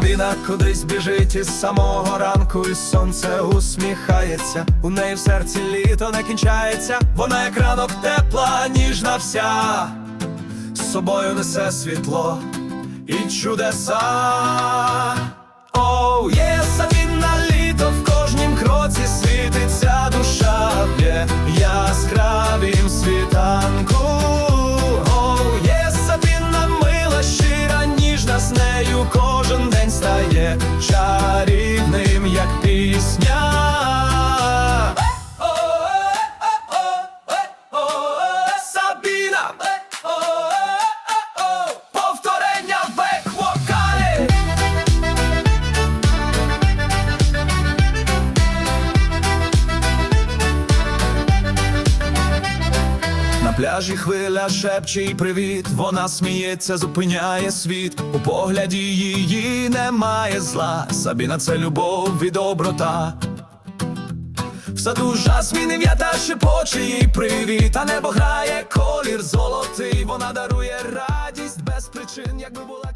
Сабіна кудись біжить із самого ранку, і сонце усміхається. У неї в серці літо не кінчається. Вона як ранок тепла, ніжна вся, з собою несе світло і чудеса. Оу, є Сабіна літо в кожнім кроці світиться душа б'є яскравім світанку. Оу, є мила, щира, ніжна з нею кожен день На пляжі хвиля шепче й привіт. Вона сміється, зупиняє світ. У погляді її немає зла. Сабіна це любов і доброта. В саду жасміни в'ята шепоче їй привіт, а небо грає колір золотий. Вона дарує радість без причин, якби була